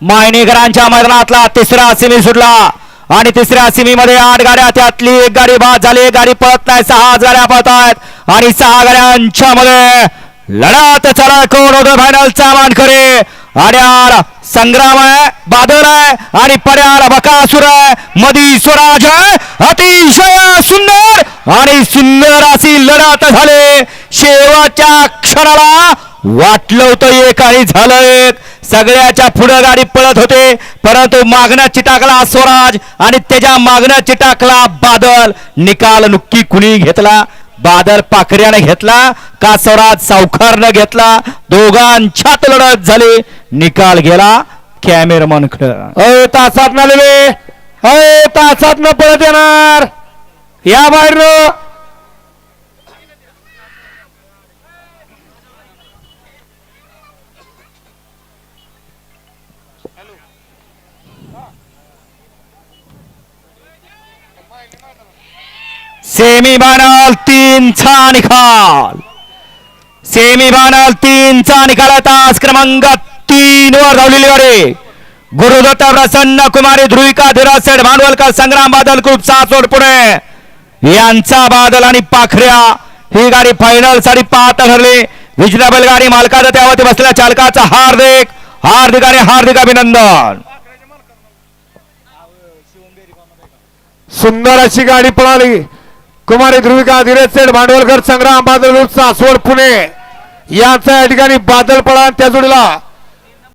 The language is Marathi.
मायनेकरांच्या मैदानातला तिसरा सिमी सुटला. आणि तिसऱ्या सिमीमध्ये आठ गाड्या त्यातली एक गाडी बाद झाली एक गाडी पळत नाही सहा गाड्या पळत आहेत. आणि सहा गाड्यांच्या मध्ये लढात चला कोण होतं? फायनलचा मानकरी. आड्यार संग्राम आहे बादल आहे आणि पड्यार बकासूर आहे मधी स्वराज आहे अतिशय सुंदर. आणि सुंदर अशी लढत झाले. शेवटच्या क्षणाला वाटलं होतं एक आणि झालं एक सगळ्याच्या पुढे गाडी पळत होते परंतु मागणं चिटाकला स्वराज आणि त्याच्या मागणं चिटाकला बादल. निकाल नुक्की कुणी घेतला? बादल पाखऱ्याने घेतला का स्वराज सावकारनं घेतला? दोघांच्यात लढत झाली. निकाल गेला कॅमेरमन अय तासात न अय तासात न पळत येणार. या बाहेर सेमीफायनल तीनचा निकाल. सेमीफायनल तीनचा निकाल. तास क्रमांक तीन वर धावलेली अरे गुरुदत्त प्रसन्न कुमारी ध्रुविका धीरज भांडवलकर संग्राम बादल ग्रुप सासोड पुणे. यांचा बादल आणि पाखऱ्या. ही गाडी फायनलसाठी पाहता ठरली. विजनेबल गाडी मालकाचा त्यावरती बसलेल्या चालकाचा हार्दिक हार्दिक आणि हार्दिक अभिनंदन. सुंदर अशी गाडी पळाली. कुमारी ध्रुविका धीरज सेठ भांडवलकर संग्राम बादल ग्रुप सासवड पुणे. यांचा या ठिकाणी बादल पळा त्या जोडीला